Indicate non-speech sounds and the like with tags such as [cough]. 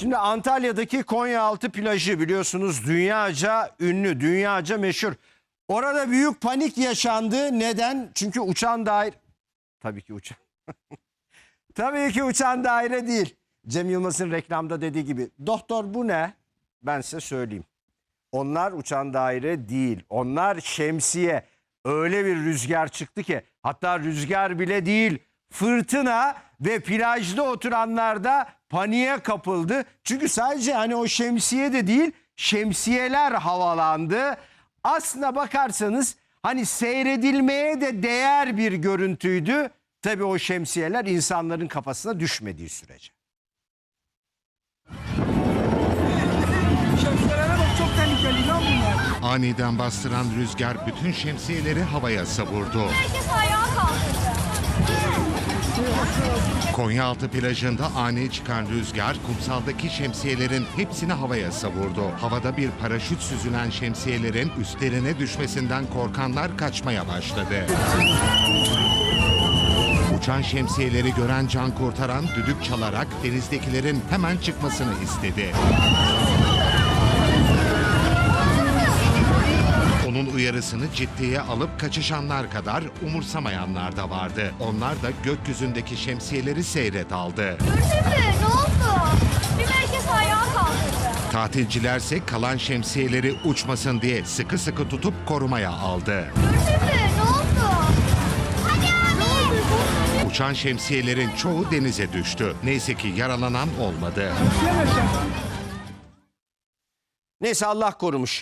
Şimdi Antalya'daki Konyaaltı plajı biliyorsunuz dünyaca ünlü, dünyaca meşhur. Orada büyük panik yaşandı. Neden? Çünkü uçan daire... Tabii ki uçan. [laughs] Tabii ki uçan daire değil. Cem Yılmaz'ın reklamda dediği gibi. Doktor bu ne? Ben size söyleyeyim. Onlar uçan daire değil. Onlar şemsiye. Öyle bir rüzgar çıktı ki hatta rüzgar bile değil fırtına ve plajda oturanlar da paniğe kapıldı. Çünkü sadece hani o şemsiye de değil şemsiyeler havalandı. Aslına bakarsanız hani seyredilmeye de değer bir görüntüydü. Tabii o şemsiyeler insanların kafasına düşmediği sürece. Şemsiyelere bak çok tehlikeli lan bunlar. Aniden bastıran rüzgar bütün şemsiyeleri havaya savurdu. Herkes ayağa kalktı. Konyaaltı plajında ani çıkan rüzgar kumsaldaki şemsiyelerin hepsini havaya savurdu. Havada bir paraşüt süzülen şemsiyelerin üstlerine düşmesinden korkanlar kaçmaya başladı. Uçan şemsiyeleri gören can kurtaran düdük çalarak denizdekilerin hemen çıkmasını istedi. Uyarısını ciddiye alıp kaçışanlar kadar umursamayanlar da vardı. Onlar da gökyüzündeki şemsiyeleri seyret aldı. Gördün mü? Ne oldu? Bir herkes ayağa kalktı. Tatilcilerse kalan şemsiyeleri uçmasın diye sıkı sıkı tutup korumaya aldı. Gördün mü? Ne oldu? Hadi abi. Uçan şemsiyelerin çoğu denize düştü. Neyse ki yaralanan olmadı. Neyse Allah korumuş.